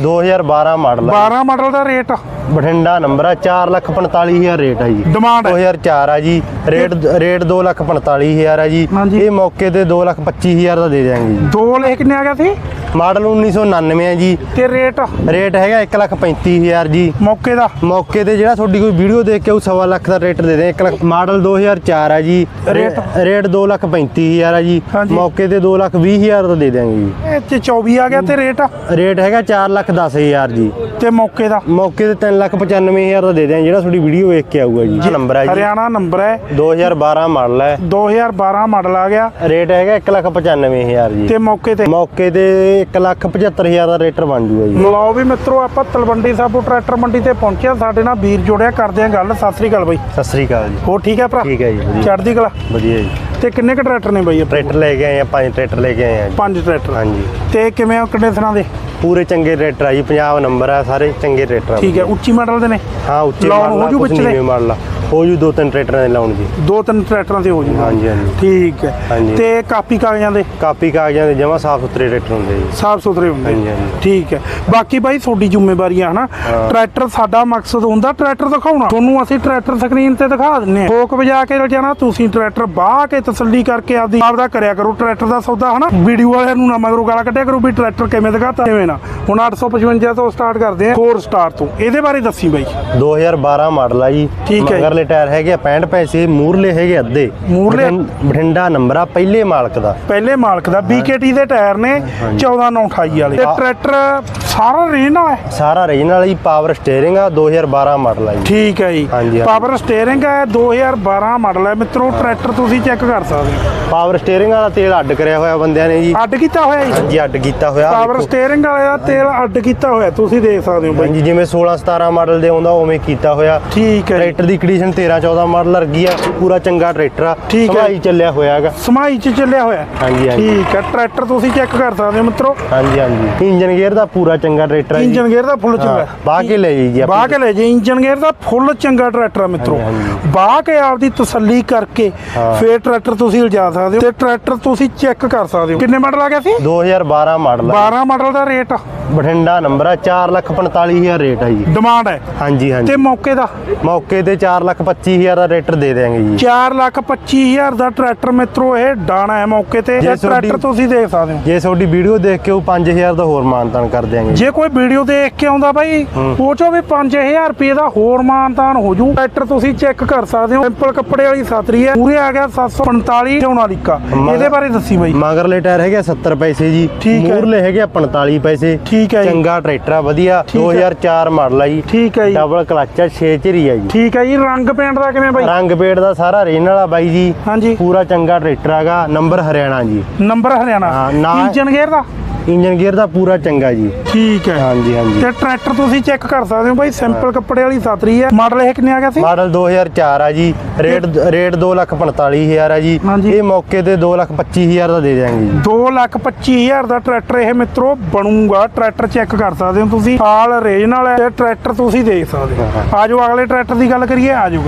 2012 model ਆ। 12 model ਦਾ rate. Bathinda number ਆ 445000 ਰੇਟ ਆ ਜੀ। ਡਿਮਾਂਡ ਹੈ 2004 ਆ ਜੀ। ਰੇਟ ਰੇਟ 245000 ਆ ਜੀ। ਇਹ ਮੌਕੇ ਤੇ 225000 ਦਾ ਦੇ ਦਿਆਂਗੇ ਜੀ। ਦੋ ਲੈ ਕਿੰਨੇ ਆ ਗਿਆ ਸੀ? ਮਾਡਲ 1999 ਆ ਜੀ। ਤੇ ਰੇਟ? ਰੇਟ ਹੈਗਾ 135000 ਜੀ। ਮੌਕੇ ਦਾ? ਮੌਕੇ ਤੇ ਜਿਹੜਾ ਤੁਹਾਡੀ ਕੋਈ ਵੀਡੀਓ ਦੇਖ ਕੇ ਉਹ ਸਵਾ ਲੱਖ ਦਾ ਰੇਟ ਦੇ ਦੇ। 1 ਲੱਖ ਮਾਡਲ 2004 ਆ ਜੀ। ਰੇਟ? ਰੇਟ 235000 ਆ ਜੀ। ਮੌਕੇ ਤੇ 220000 ਦਾ ਦੇ ਦਿਆਂਗੇ ਜੀ। ਇਹ ਚ 24 ਆ ਗਿਆ ਤੇ ਰੇਟ? ਰੇਟ ਹੈਗਾ 4 ਲੱਖ 10000 ਜੀ। ਤੇ ਮੌਕੇ ਦਾ? ਮੌਕੇ ਤੇ 3 ਲੱਖ 95000 ਦਾ ਦੇ ਦਿਆਂ ਜਿਹੜਾ ਤੁਹਾਡੀ ਵੀਡੀਓ ਵੇਖ ਕੇ ਆਊਗਾ ਜੀ। ਇਹ ਨੰਬਰ ਹੈ ਜੀ। ਹਰਿਆਣਾ ਨੰਬਰ ਹੈ। 2012 ਮਾਡਲ ਹੈ। 2012 ਮਾਡਲ ਆ ਗਿਆ। ਰੇਟ ਹੈਗਾ 1 ਲੱਖ 95000 ਜੀ। ਤੇ ਮੌਕੇ ਤੇ? ਮੌਕੇ ਤੇ 1 ਲੱਖ 75000 ਦਾ ਰੇਟਰ ਬਣ ਜੂਗਾ ਜੀ। ਲਓ ਵੀ ਮਿੱਤਰੋ ਆਪਾਂ ਤਲਵੰਡੀ ਸਾਬੋ ਟਰੈਕਟਰ ਮੰਡੀ ਤੇ ਪਹੁੰਚਿਆ। ਸਾਡੇ ਨਾਲ ਵੀਰ ਜੋੜਿਆ ਕਰਦੇ ਆ ਗੱਲ। ਸਤਿ ਸ੍ਰੀ ਅਕਾਲ ਬਾਈ। ਸਤਿ ਸ੍ਰੀ ਅਕਾਲ ਜੀ। ਹੋਰ ਠੀਕ ਹੈ ਭਰਾ? ਠੀਕ ਹੈ ਜੀ ਵਧੀਆ। ਚੜ੍ਹਦੀ ਕਲਾ? ਵਧੀਆ ਜੀ। ਤੇ ਕਿੰਨੇ ਕ ਟਰੈਕਟਰ ਨੇ ਬਾਈ? ਟਰੈਕਟਰ ਲੈ ਕੇ ਆਏ ਆ ਪੰਜ ਟਰੈਕਟਰ ਲੈ ਕੇ ਆਏ ਆ ਜੀ। ਪੰਜ ਟਰੈਕਟਰ। ਹਾਂਜੀ। ਤੇ ਕਿਵੇਂ ਆ ਕੰਡੀਸ਼ਨਾਂ ਦੇ? ਪੂਰੇ ਚੰਗੇ ਟਰੈਕਟਰ ਆ ਜੀ ਪੰਜਾਬ ਨੰਬਰ ਆ ਸਾਰੇ ਚੰਗੇ ਟਰੈਕਟਰ ਆ ਠੀਕ ਹੈ ਉੱਚੀ ਮਾਡਲ ਦੇ ਨੇ ਹਾਂ ਉੱਚੇ ਮਾਡਲ ਹੋ ਆ, ਜੂ ਕੁਛ ਦੇ? ਨੀਵੇਂ ਮਾਡਲ ਆ। ਹੋ ਜੂ ਦੋ ਤਿੰਨ ਟਰੈਕਟਰਾਂ ਦੇ ਲਾਉਣ ਜੀ। ਦੋ ਤਿੰਨ ਟਰੈਕਟਰਾਂ ਤੇ ਹੋ ਜੂਗਾ ਹਾਂਜੀ ਹਾਂਜੀ। ਠੀਕ ਹੈ। ਹਾਂਜੀ। ਤੇ ਕਾਪੀ ਕਾਗਜ਼ਾਂ ਦੇ? ਕਾਪੀ ਕਾਗਜ਼ਾਂ ਦੇ ਜਮਾ ਸਾਫ਼ ਸੁਥਰੇ ਟਰੈਕਟਰ ਹੁੰਦੇ ਜੀ। ਸਾਫ਼ ਸੁਥਰੇ ਹੁੰਦੇ। ਹਾਂਜੀ, ਹਾਂਜੀ। ਠੀਕ ਹੈ। ਬਾਕੀ ਬਾਈ ਤੁਹਾਡੀ ਜ਼ਿੰਮੇਵਾਰੀ ਆ ਹਨਾ। ਟਰੈਕਟਰ ਸਾਡਾ ਮਕਸਦ ਹੁੰਦਾ ਟਰੈਕਟਰ ਦਿਖਾਉਣਾ। ਤੁਹਾਨੂੰ ਅਸੀਂ ਟਰੈਕਟਰ ਸਕਰੀਨ ਤੇ ਦਿਖਾ ਦਿੰਨੇ ਆ। ਠੋਕ ਵਜਾ ਕੇ ਜਾਣਾ ਤੁਸੀਂ ਟਰੈਕਟਰ ਬਾਹ ਕੇ ਤਸੱਲੀ ਕਰਕੇ ਆਪਦੀ ਆਪਦਾ ਕਰਿਆ ਕਰੋ। ਟਰੈਕਟਰ ਦਾ ਸੌਦਾ ਹਨਾ। ਵੀਡੀਓ ਵਾਲਿਆਂ ਨੂੰ ਨਾ ਮਗਰੋਂ ਗਾਲਾਂ ਕੱਢਿਆ ਕਰੋ ਵੀ ਟਰੈਕਟਰ ਕਿਵੇਂ ਦਿਖਾਤਾ ਕਿਵੇਂ ਨਾ। ਹੁਣ 855 ਤੋਂ ਸਟਾਰਟ ਕਰਦੇ ਆ 4 ਸਟਾਰ ਤੋਂ। ਇਹਦੇ ਬਾਰੇ ਦੱਸੀ ਬਾਈ। 2012 ਮਾਡਲ ਆ ਜੀ। ਠੀਕ ਹੈ ਜੀ। ਮਗਰਲੇ ਟਾਇਰ ਹੈਗੇ ਆ 65 ਪੈਸੇ ਮੂਰਲੇ ਹੈਗੇ ਅੱਧੇ। ਮੂਹਰਲੇ? ਬਠਿੰ- ਬਠਿੰਡਾ ਨੰਬਰ ਆ ਪਹਿਲੇ ਮਾਲਕ ਦਾ। ਪਹਿਲੇ ਮਾਲਕ ਦਾ। BKT ਦੇ ਟਾਇਰ ਨੇ 14928 ਵਾਲੇ। ਤੇ ਟਰੈਕਟਰ ਸਾਰਾ ਰੇਨ ਵਾਲਾ ਹੈ? ਸਾਰਾ ਰੀਜਨਲ ਜੀ ਪਾਵਰ ਸਟੀਅਰਿੰਗ ਆ 2012 ਮਾਡਲ ਆ ਜੀ। ਠੀਕ ਹੈ ਜੀ। ਪਾਵਰ ਸਟੀਅਰਿੰਗ ਹੈ 2012 ਮਾਡਲ ਹੈ। ਮਿੱਤਰੋ ਟਰੈਕਟਰ ਤੁਸੀਂ ਚੈੱਕ ਕਰ ਸਕਦੇ ਹੋ। ਪਾਵਰ ਸਟੀਅਰਿੰਗ ਵਾਲਾ ਤੇਲ ਅੱਡ ਕਰਿਆ ਹੋਇਆ ਬੰਦਿਆਂ ਨੇ ਜੀ। ਅੱਡ ਕੀਤਾ ਹੋਇਆ ਜੀ? ਹਾਂਜੀ ਅੱਡ ਕੀਤਾ ਹੋਇਆ। ਪਾਵਰ। ਸਟੀਅਰਿੰਗ ਵਾਲੇ ਦਾ ਤੇਲ ਅੱਡ ਕੀਤਾ ਹੋਇਆ ਤੁਸੀਂ ਦੇਖ ਸਕਦੇ ਹੋ ਬਾਈ। ਹਾਂਜੀ ਜਿਵੇਂ 16 17 ਮਾਡਲ ਦੇ ਆਉਂਦਾ ਉਵੇਂ ਕੀਤਾ ਹੋਇਆ। ਠੀਕ ਹੈ ਜੀ। ਟਰੈਕਟਰ ਦੀ ਕੰਡੀਸ਼ਨ 13 14 ਮਾਡਲ ਵਰਗੀ ਆ ਪੂਰਾ ਚੰਗਾ ਟਰੈਕਟਰ ਆ। ਸਮਾਈ ਚੱਲਿਆ ਹੋਇਆ ਹੈਗਾ। ਸਮਾਈ ਚ ਚੱਲਿਆ ਹੋਇਆ। ਹਾਂਜੀ, ਹਾਂਜੀ। ਠੀਕ ਹੈ ਟਰੈਕਟਰ ਤੁਸੀਂ ਚੈੱਕ ਕਰ ਸਕਦੇ ਹੋ ਮਿੱਤਰੋ। ਹਾਂਜੀ ਹਾਂਜੀ। ਇੰਜਨ ਗੇਅਰ ਦਾ ਪੂਰਾ ਚੰਗਾ ਟਰੈਕਟਰ ਜੀ। ਇੰਜਨ ਗੇਅਰ ਦਾ ਫੁੱਲ ਚੰਗਾ। ਹਾਂ, ਬਾਹ ਕੇ ਲੈ ਜੀ ਬਾਹ ਕੇ ਲੈ ਜੇ ਇੰਜਨ ਗੇਅਰ ਦਾ ਫੁੱਲ ਚੰਗਾ ਟਰੈਕਟਰ ਆ ਮਿੱਤਰੋ। ਬਾਹ ਕੇ ਆਪਦੀ ਤਸੱਲੀ ਕਰਕੇ ਹਾਂ। ਫੇਰ ਟਰੈਕਟਰ ਤੁਸੀਂ ਲਿਜਾ ਸਕਦੇ ਹੋ। ਤੇ ਟਰੈਕਟਰ ਤੁਸੀਂ ਚੈੱਕ ਕਰ ਸਕਦੇ ਹੋ। ਕਿੰਨੇ ਮਾਡਲ ਆ ਗਿਆ ਸੀ? 2012 ਮਾਡਲ ਆ। 12 ਮਾਡਲ ਦਾ ਰੇਟ ਬਠਿੰਡਾ ਨੰਬਰ ਆ 445000 ਰੇਟ ਆ ਜੀ। ਡਿਮਾਂਡ ਹੈ? ਹਾਂਜੀ ਤੇ ਹਾਂਜੀ ਮੌਕੇ ਦਾ? ਮੌਕੇ ਤੇ 425000 ਦਾ ਰੇਟਰ ਦੇ ਦੇਾਂਗੇ ਜੀ। 4 ਲੱਖ 25 ਹਜ਼ਾਰ ਦਾ ਟਰੈਕਟਰ ਮਿੱਤਰੋ ਇਹ ਡਾਣਾ ਹੈ ਮੌਕੇ ਤੇ। ਇਹ ਟਰੈਕਟਰ ਤੁਸੀਂ ਦੇਖ ਸਕਦੇ ਹੋ। ਜੇ ਤੁਹਾਡੀ ਵੀਡੀਓ ਦੇਖ ਕੇ ਉਹ 5000 ਦਾ ਹੋਰ ਮਾਨਤਾਨ ਕਰ ਦਿਆਂਗੇ। ਜੇ ਕੋਈ ਵੀਡੀਓ ਦੇਖ ਕੇ ਆਉਂਦਾ ਬਾਈ ਉਹ ਚੋਂ ਵੀ 5000 ਰੁਪਏ ਦਾ ਹੋਰ ਮਾਨਤਾਨ ਹੋ ਜੂ। ਟਰੈਕਟਰ ਤੁਸੀਂ ਚੈੱਕ ਕਰ ਸਕਦੇ ਹੋ। ਸਿੰਪਲ ਕੱਪੜੇ ਵਾਲੀ ਸਾਤਰੀ ਹੈ। ਪੂਰੇ ਆ ਗਿਆ 745 ਸੋਨਾਲੀਕਾ ਮ- ਇਹਦੇ ਬਾਰੇ ਦੱਸੀ ਬਾਈ। ਮਗਰਲੇ ਟਾਇਰ ਹੈਗੇ ਆ 70 ਪੈਸੇ ਜੀ। ਮੂਰਲੇ ਹੈਗੇ ਆ 45 ਪੈਸੇ। ਠੀਕ ਹੈ ਜੀ। ਚੰਗਾ ਟਰੈਕਟਰ ਆ ਵਧੀਆ ਠੀਕ ਹੈ। 2004 ਮਾਡਲ ਆ ਜੀ। ਠੀਕ ਹੈ ਜੀ। ਡਬਲ ਕਲਚ ਆ 6 ਝਰੀ ਆ ਜੀ। ਠੀਕ ਹੈ ਜੀ ਰੰਗ ਪੇਂਟ ਦਾ ਕਿਵੇਂ ਬਾਈ? ਰੰਗ ਪੇੜ ਦਾ ਸਾਰਾ ਰੀਜਨਲ ਆ ਬਾਈ ਜੀ। ਹਾਂਜੀ। ਪੂਰਾ ਚੰਗਾ ਟਰੈਕਟਰ ਹੈਗਾ ਨੰਬਰ ਹਰਿਆਣਾ ਜੀ। ਨੰਬਰ ਹਰਿਆਣਾ। ਇੰਜਨ ਗੇਅਰ ਦਾ? ਇੰਜਨ ਗੇਅਰ ਦਾ ਪੂਰਾ ਚੰਗਾ ਜੀ। ਠੀਕ ਹੈ। ਹਾਂਜੀ ਹਾਂਜੀ। ਤੇ ਟਰੈਕਟਰ ਤੁਸੀਂ ਚੈੱਕ ਕਰ ਸਕਦੇ ਹੋ ਬਾਈ ਸਿੰਪਲ ਕੱਪੜੇ ਵਾਲੀ ਸਾਤਰੀ ਹੈ। ਮਾਡਲ ਇਹ ਕਿੰਨੇ ਆ ਗਿਆ ਸੀ? ਮਾਡਲ 2004 ਆ ਜੀ। ਰੇਟ ਰੇਟ 245000 ਆ ਜੀ। ਇਹ ਮੌਕੇ ਤੇ 225000 ਦਾ ਦੇ ਦਿਆਂਗੇ ਜੀ। 2 ਲੱਖ 25 ਹਜ਼ਾਰ ਦਾ ਟਰੈਕਟਰ ਇਹ ਮਿੱਤਰੋ ਬਣੂਗਾ। ਟਰੈਕਟਰ ਚੈੱਕ ਕਰ ਸਕਦੇ ਹੋ ਤੁਸੀਂ। ਆਲ ਰੀਜਨਲ ਹੈ। ਤੇ ਟਰੈਕਟਰ ਤੁਸੀਂ ਦੇਖ ਸਕਦੇ ਹੋ। ਆਜੋ ਅਗਲੇ ਟਰੈਕਟਰ ਦੀ ਗੱਲ ਕਰੀਏ ਆਜੋ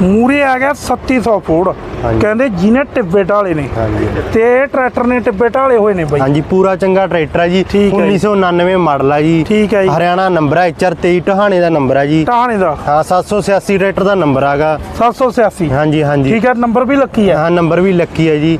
ਮੂਰੇ ਆ ਗਿਆ 3700 ਫੋੜ। ਕਹਿੰਦੇ ਜਿਹਨੇ ਟਿੱਬੇ ਢਾਲੇ ਨੇ। ਤੇ ਇਹ ਟਰੈਕਟਰ ਨੇ ਟਿੱਬੇ ਢਾਲੇ ਹੋਏ ਨੇ ਬਾਈ। ਹਾਂਜੀ ਪੂਰਾ ਚੰਗਾ ਟਰੈਕਟਰ ਆ ਜੀ। ਠੀਕ ਹੈ ਜੀ। 1999 ਮਾਡਲ ਆ ਜੀ। ਠੀਕ ਹੈ ਜੀ। ਹਰਿਆਣਾ ਨੰਬਰ ਹੈ HR23 ਟਹਾਣੇ ਦਾ ਨੰਬਰ ਆ ਜੀ। ਟਾਣੇ ਦਾ। ਹਾਂ 786 ਟਰੈਕਟਰ ਦਾ ਨੰਬਰ ਆਗਾ। 786 ਹਾਂਜੀ ਹਾਂਜੀ। ਠੀਕ ਹੈ ਨੰਬਰ ਵੀ ਲੱਕੀ ਹੈ ਹਾਂ ਨੰਬਰ ਵੀ ਲੱਕੀ ਹੈ ਜੀ।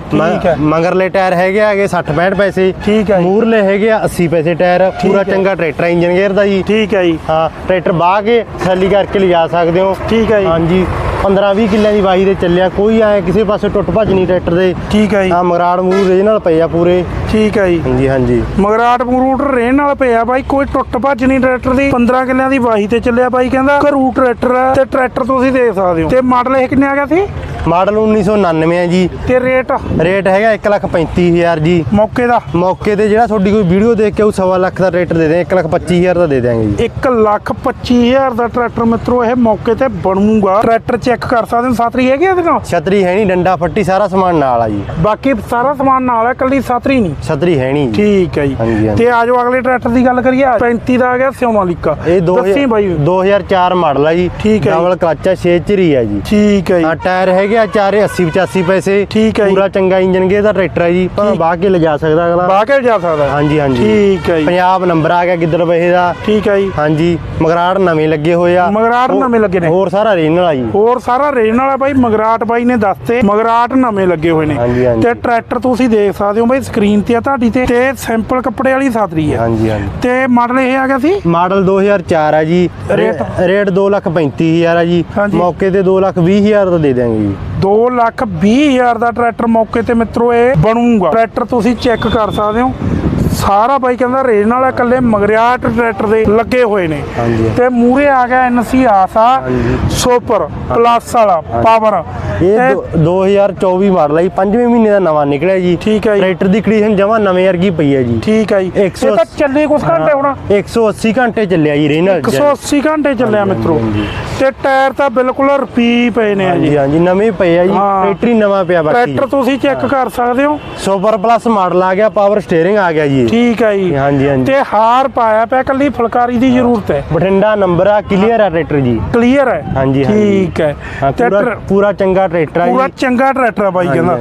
ਮਗਰਲੇ ਟਾਇਰ ਹੈਗੇ ਆਗੇ 60 65 ਪੈਸੇ। ਠੀਕ ਹੈ। ਮੂਰਲੇ ਹੈਗੇ ਆ 80 ਪੈਸੇ ਟਾਇਰ। ਪੂਰਾ। ਚੰਗਾ ਟਰੈਕਟਰ ਇੰਜਨ ਗੇਅਰ ਦਾ ਜੀ। ਠੀਕ ਹੈ ਜੀ। ਹਾਂ ਟਰੈਕਟਰ ਬਾਹ ਕੇ ਥੈਲੀ ਕਰਕੇ ਲਿਜਾ ਸਕਦੇ ਹੋ। ਠੀਕ ਹੈ ਜੀ। ਹਾਂਜੀ। 15 20 ਕਿੱਲਿਆਂ ਦੀ ਵਾਹੀ ਦੇ ਚੱਲਿਆ ਕੋਈ ਐ ਕਿਸੇ ਪਾਸੇ ਟੁੱਟ ਭੱਜ ਨਹੀਂ ਟਰੈਕਟਰ ਦੇ। ਠੀਕ ਹੈ ਜੀ। ਹਾਂ ਮਗਰਾੜ ਮੂਰ ਰੀਜਨਲ ਪਏ ਆ ਪੂਰੇ। ਠੀਕ ਹੈ ਜੀ। ਹਾਂਜੀ ਹਾਂਜੀ। ਮਗਰਾਟ ਮਰੂਟ ਰੇਨ ਨਾਲ ਪਿਆ ਬਾਈ ਕੋਈ ਟੁੱਟ ਭੱਜ ਨਹੀਂ ਟਰੈਕਟਰ ਦੀ। 15 ਕਿੱਲਿਆਂ ਦੀ ਵਾਹੀ ਤੇ ਚੱਲਿਆ ਬਾਈ ਕਹਿੰਦਾ ਘਰੂ ਟਰੈਕਟਰ ਹੈ ਤੇ ਟਰੈਕਟਰ ਤੁਸੀਂ ਦੇਖ ਸਕਦੇ ਹੋ। ਤੇ ਮਾਡਲ ਇਹ ਕਿੰਨੇ ਆ ਗਿਆ ਸੀ? ਮਾਡਲ 1999 ਹੈ ਜੀ। ਤੇ ਰੇਟ? ਰੇਟ ਹੈਗਾ 135000 ਜੀ। ਮੌਕੇ ਦਾ? ਮੌਕੇ ਤੇ ਜਿਹੜਾ ਤੁਹਾਡੀ ਕੋਈ ਵੀਡੀਓ ਦੇਖ ਕੇ ਉਹ ਸਵਾ ਲੱਖ ਦਾ ਰੇਟ ਦੇ ਦੇ 125000 ਦਾ ਦੇ ਦਿਆਂਗੇ ਜੀ। 1 ਲੱਖ 25 ਹਜ਼ਾਰ ਦਾ ਟਰੈਕਟਰ ਮਿੱਤਰੋ ਇਹ ਮੌਕੇ ਤੇ ਬਣੂਗਾ। ਟਰੈਕਟਰ ਚੈੱਕ ਕਰ ਸਕਦੇ ਹੋ ਸਾਤਰੀ ਹੈਗੀ ਇਹਦੇ ਨਾਲ? ਛਤਰੀ ਹੈ ਨਹੀਂ ਡੰਡਾ ਫੱਟੀ ਸਾਰਾ ਸਮਾਨ ਨਾਲ ਆ ਜੀ। ਬਾਕੀ ਸਾਰਾ ਸਮਾਨ ਨਾਲ ਹੈ ਕੱਲੀ ਸਾਤਰੀ ਨਹੀਂ। ਛਤਰੀ ਹੈ ਨਹੀਂ ਠੀਕ ਹੈ ਜੀ। ਤੇ ਆਜੋ ਅਗਲੇ ਟਰੈਕਟਰ ਦੀ ਗੱਲ ਕਰੀਏ। 35 ਦਾ ਆ ਗਿਆ ਸਿਓਮਾਲਿਕਾ ਇਹ ਦੋ ਦੱਸੀ ਬਾਈ। 2004 ਮਾਡਲ ਆ ਜੀ। ਠੀਕ ਹੈ। ਡਬਲ ਕਲਚ ਆ 6 ਚਰੀ ਆ ਜੀ। ਠੀਕ ਹੈ ਹਾਂ ਜੀ ਟਾਇਰ ਹੈਗੇ ਹੈਗੇ ਆ ਚਾਰੇ 80 85 ਪੈਸੇ। ਠੀਕ ਹੈ ਜੀ। ਪੂਰਾ ਚੰਗਾ ਇੰਜਨ ਗੇ ਦਾ ਟਰੈਕਟਰ ਹੈ ਜੀ। ਭਾਵੇਂ। ਬਾਹ ਕੇ ਲਿਜਾ ਸਕਦਾ ਅਗਲਾ? ਬਾਹ ਕੇ ਜਾ ਸਕਦਾ? ਹਾਂਜੀ ਹਾਂਜੀ। ਠੀਕ ਹੈ ਜੀ। ਪੰਜਾਬ ਨੰਬਰ ਆ ਗਿਆ ਗਿੱਦੜ ਬਹੇ ਦਾ? ਠੀਕ ਹੈ ਜੀ। ਹਾਂਜੀ ਮਗਰਾੜ ਨਵੇਂ ਲੱਗੇ ਹੋਏ ਆ। ਮਗਰਾਟ ਹੋਰ- ਨਵੇਂ ਲੱਗੇ ਨੇ। ਹੋਰ ਸਾਰਾ ਰੀਨਲ ਆ ਜੀ। ਹੋਰ ਸਾਰਾ ਰੇਨ ਵਾਲਾ ਬਾਈ ਮਗਰਾਟ ਬਾਈ ਨੇ ਦੱਸਤੇ ਮਗਰਾਟ ਨਵੇਂ ਲੱਗੇ ਹੋਏ ਨੇ। ਹਾਂਜੀ, ਹਾਂਜੀ। ਤੇ ਟਰੈਕਟਰ ਤੁਸੀਂ ਦੇਖ ਸਕਦੇ ਹੋ ਬਾਈ ਸਕਰੀਨ ਤੇ ਆ ਤੁਹਾਡੀ ਤੇ ਤੇ ਸਿੰਪਲ ਕੱਪੜੇ ਵਾਲੀ ਸਾਦਰੀ ਆ ਹਾਂਜੀ ਹਾਂਜੀ। ਤੇ ਮਾਡਲ ਇਹ ਆ ਗਿਆ ਸੀ? ਮਾਡਲ 2004 ਆ ਜੀ। ਰੇਟ? ਰੇਟ 235000 ਆ ਜੀ। ਹਾਂਜੀ। ਮੌਕੇ ਤੇ 220000 ਦਾ ਦੇ ਦਿਆਂਗੇ ਜੀ। 2 ਲੱਖ 20 ਹਜ਼ਾਰ ਦਾ ਟਰੈਕਟਰ ਮੌਕੇ ਤੇ ਮਿੱਤਰੋ, ਇਹ ਬਣੂਗਾ। ਟਰੈਕਟਰ ਤੁਸੀਂ ਚੈੱਕ ਕਰ ਸਕਦੇ ਹੋ। ਸਾਰਾ ਬਾਈ ਕਹਿੰਦਾ ਰੇਨ ਵਾਲਾ ਇਕੱਲੇ ਮਗਰਿਆਟ ਟਰੈਕਟਰ ਦੇ ਲੱਗੇ ਹੋਏ ਨੇ। ਤੇ ਮੂਰੇ ਆ ਗਿਆ ਐਨਸੀ ਆਸਾ। ਸੁਪਰ ਪਲੱਸ ਵਾਲਾ ਪਾਵਰ। ਇਹ ਦੋ- 2024 ਮਾਡਲ ਜੀ ਪੰਜਵੇਂ ਮਹੀਨੇ ਦਾ ਨਵਾਂ ਨਿਕਲਿਆ ਜੀ। ਠੀਕ ਹੈ ਜੀ। ਟਰੈਕਟਰ ਦੀ ਕੰਡੀਸ਼ਨ ਜਮਾ ਨਵੇਂ ਵਰਗੀ ਪਈ ਹੈ ਜੀ। ਠੀਕ ਹੈ ਜੀ। ਇਹ 180 ਤਾਂ ਚੱਲੇ ਕੁਛ ਘੰਟੇ ਹੋਣਾ। 180 ਘੰਟੇ ਚੱਲਿਆ ਜੀ ਰੀਨਲ 180 ਘੰਟੇ ਚੱਲਿਆ ਮਿੱਤਰੋ। ਤੇ ਟਾਇਰ ਤਾਂ ਬਿਲਕੁਲ ਰਪੀ ਪਏ ਨੇ ਜੀ। ਹਾਂਜੀ ਨਵੇਂ ਪਏ ਆ ਜੀ। ਹਾਂ। ਟਰੈਕਟਰ ਹੀ ਨਵਾਂ ਪਿਆ ਬਾਕੀ ਟਰੈਕਟਰ ਤੁਸੀਂ ਚੈੱਕ ਕਰ ਸਕਦੇ ਹੋ। ਸੁਪਰ ਪਲੱਸ ਮਾਡਲ ਆ ਗਿਆ ਪਾਵਰ ਸਟੀਅਰਿੰਗ ਆ ਗਿਆ ਜੀ। ਠੀਕ ਹੈ ਜੀ। ਹਾਂਜੀ ਹਾਂਜੀ ਤੇ ਹਾਰ ਪਾਇਆ ਪਿਆ ਕੱਲੀ ਫੁਲਕਾਰੀ ਦੀ ਜ਼ਰੂਰਤ ਹੈ। ਬਠਿੰਡਾ ਨੰਬਰ ਆ ਕਲੀਅਰ ਆ ਟਰੈਕਟਰ ਜੀ। ਕਲੀਅਰ ਹੈ? ਹਾਂਜੀ। ਠੀਕ ਹੈ। ਤੇ ਪੂਰਾ ਚੰਗਾ ਟਰੈਕਟਰ ਆ ਪੂਰਾ ਚੰਗਾ ਟਰੈਕਟਰ ਆ ਬਾਈ ਕਹਿੰਦਾ।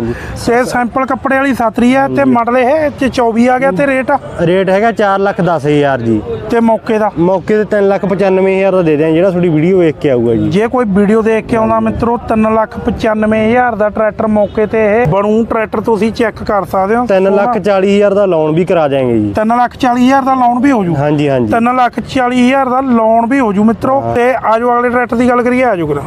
ਤੇ ਸੈਂਪਲ ਕੱਪੜੇ ਵਾਲੀ ਸਾਤਰੀ ਹੈ ਤੇ ਮਾਡਲ ਇਹ ਤੇ 24 ਆ ਗਿਆ ਤੇ ਰੇਟ? ਰੇਟ ਹੈਗਾ 4 ਲੱਖ 10000 ਜੀ। ਤੇ ਮੌਕੇ ਦਾ? ਮੌਕੇ ਤੇ 3 ਲੱਖ 95000 ਦਾ ਦੇ ਦਿਆਂ ਜਿਹੜਾ ਤੁਹਾਡੀ ਵੀਡੀਓ ਵੇਖ ਕੇ ਆਊਗਾ ਜੀ। ਜੇ ਕੋਈ ਵੀਡੀਓ ਦੇਖ ਕੇ ਆਉਂਦਾ ਮਿੱਤਰੋ 395000 ਦਾ ਟਰੈਕਟਰ ਮੌਕੇ ਤੇ ਬਣੂ ਟਰੈਕਟਰ ਤੁਸੀਂ ਚੈੱਕ ਕਰ ਸਕਦੇ ਹੋ। 3 ਲੱਖ 40000 ਦਾ ਲੋਨ ਵੀ ਕਰਾ ਦਿਆਂਗੇ ਜੀ। 3 ਲੱਖ 40000 ਦਾ ਲੋਨ ਵੀ ਹੋ ਜੂ। ਹਾਂਜੀ ਹਾਂਜੀ। 3 ਲੱਖ 40000 ਦਾ ਲੋਨ ਵੀ ਹੋ ਜੂ ਮਿੱਤਰੋ। ਤੇ ਆਜੋ ਅਗਲੇ ਟਰੈਕਟਰ ਦੀ ਗੱਲ ਕਰੀਏ ਆਜੋ ਕਰਾਂ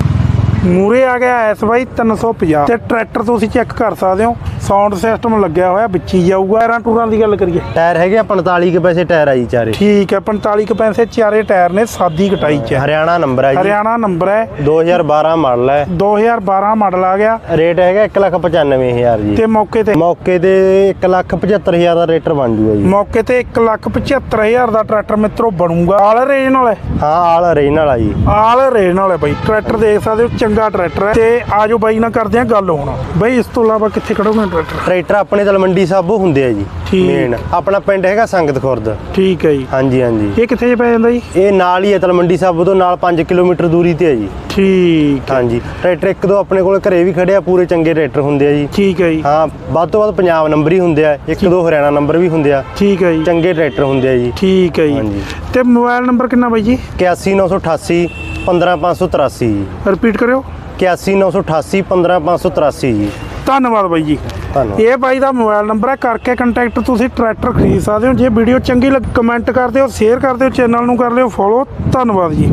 ਮੂਰੇ ਆ ਗਿਆ ਐਸ ਬਾਈ 350 ਤੇ ਟਰੈਕਟਰ ਤੁਸੀਂ ਚੈੱਕ ਕਰ ਸਕਦੇ ਹੋ ਸਾਊਂਡ ਸਿਸਟਮ ਲੱਗਿਆ ਹੋਇਆ ਵਿੱਚ ਹੀ ਜਾਊਗਾ। ਟਾਇਰਾਂ ਟੂਰਾਂ ਦੀ ਗੱਲ ਕਰੀਏ। ਟਾਇਰ ਹੈਗੇ ਆ 45 ਕੇ ਪੈਸੇ ਟਾਇਰ ਆ ਜੀ ਚਾਰੇ। ਠੀਕ ਹੈ 45 ਕੁ ਪੈਸੇ ਚਾਰੇ ਟਾਇਰ ਨੇ ਸਾਦੀ ਕਟਾਈ ਚ ਹੈ। ਹਰਿਆਣਾ ਨੰਬਰ ਆ ਜੀ। ਹਰਿਆਣਾ ਨੰਬਰ ਹੈ। 2012 ਮਾਡਲ ਹੈ। 2012 ਮਾਡਲ ਆ ਗਿਆ। ਰੇਟ ਹੈਗਾ 1 ਲੱਖ 95000 ਜੀ। ਤੇ ਮੌਕੇ ਤੇ ਮੌਕੇ ਤੇ 1 ਲੱਖ 75000 ਦਾ ਰੇਟਰ ਬਣ ਜੂਗਾ ਜੀ। ਮੌਕੇ ਤੇ 175000 ਦਾ ਟਰੈਕਟਰ ਮਿੱਤਰੋ ਬਣੂਗਾ। ਆਲ ਰੇਂਜ ਨਾਲ ਹੈ। ਹਾਂ ਆਲ ਰੇਨ ਵਾਲਾ ਜੀ। ਆਲ ਰੇਂਜ ਨਾਲ ਹੈ ਬਾਈ। ਟਰੈਕਟਰ ਦੇਖ ਸਕਦੇ ਹੋ ਚੰਗਾ ਟਰੈਕਟਰ ਹੈ ਤੇ ਆਜੋ ਬਾਈ ਨਾਲ ਕਰਦੇ ਆ ਗੱਲ ਹੁਣ। ਬਾਈ ਇਸ ਤੋਂ ਇਲਾਵਾ ਕਿੱਥੇ ਖੜੋਗੇ ਟਰੈਕਟਰ? ਟਰੈਕਟਰ ਆਪਣੇ ਤਲਮੰਡੀ ਸਾਬੋ ਹੁੰਦੇ ਆ ਜੀ। ਮੇਨ ਆਪਣਾ ਪਿੰਡ ਹੈਗਾ ਸੰਗਤ ਖੁਰਦ। ਠੀਕ ਹੈ ਜੀ। ਹਾਂਜੀ ਹਾਂਜੀ। ਇਹ ਕਿੱਥੇ ਜੇ ਪੈ ਜਾਂਦਾ ਜੀ? ਇਹ ਨਾਲ ਹੀ ਹੈ ਤਲਮੰਡੀ ਸਾਬੋ ਤੋਂ ਨਾਲ 5 ਕਿਲੋਮੀਟਰ ਦੂਰੀ ਤੇ ਹੈ ਜੀ। ਠੀਕ ਹਾਂਜੀ। ਟਰੈਕਟਰ ਇੱਕ ਦੋ ਆਪਣੇ ਕੋਲ ਘਰੇ ਵੀ ਖੜੇ ਆ ਪੂਰੇ ਚੰਗੇ ਟਰੈਕਟਰ ਹੁੰਦੇ ਆ ਜੀ। ਠੀਕ ਹੈ ਜੀ। ਹਾਂ ਵੱਧ ਤੋਂ ਵੱਧ ਪੰਜਾਬ ਨੰਬਰ ਹੀ ਹੁੰਦੇ ਆ ਇੱਕ ਦੋ ਹਰਿਆਣਾ ਨੰਬਰ ਵੀ ਹੁੰਦੇ ਆ। ਠੀਕ ਹੈ ਜੀ। ਚੰਗੇ ਟਰੈਕਟਰ ਹੁੰਦੇ ਆ ਜੀ। ਠੀਕ ਹੈ ਜੀ। ਤੇ ਮੋਬਾਈਲ ਨੰਬਰ ਕਿੰਨਾ ਬਾਈ ਜੀ? 81988 15583 ਜੀ। ਰਿਪੀਟ ਕਰਿਓ। 81988 15583 ਜੀ। ਧੰਨਵਾਦ ਬਾਈ ਜੀ। ਧੰਨਵਾਦ। ਇਹ ਬਾਈ ਦਾ ਮੋਬਾਈਲ ਨੰਬਰ ਹੈ ਕਰਕੇ ਕੰਟੈਕਟ ਤੁਸੀਂ ਟਰੈਕਟਰ ਖਰੀਦ ਸਕਦੇ ਹੋ। ਜੇ ਵੀਡੀਓ ਚੰਗੀ ਲੱਗ ਕਮੈਂਟ ਕਰ ਦਿਓ ਸ਼ੇਅਰ ਕਰ ਦਿਓ ਚੈਨਲ ਨੂੰ ਕਰ ਲਿਓ ਫੋਲੋ ਧੰਨਵਾਦ ਜੀ।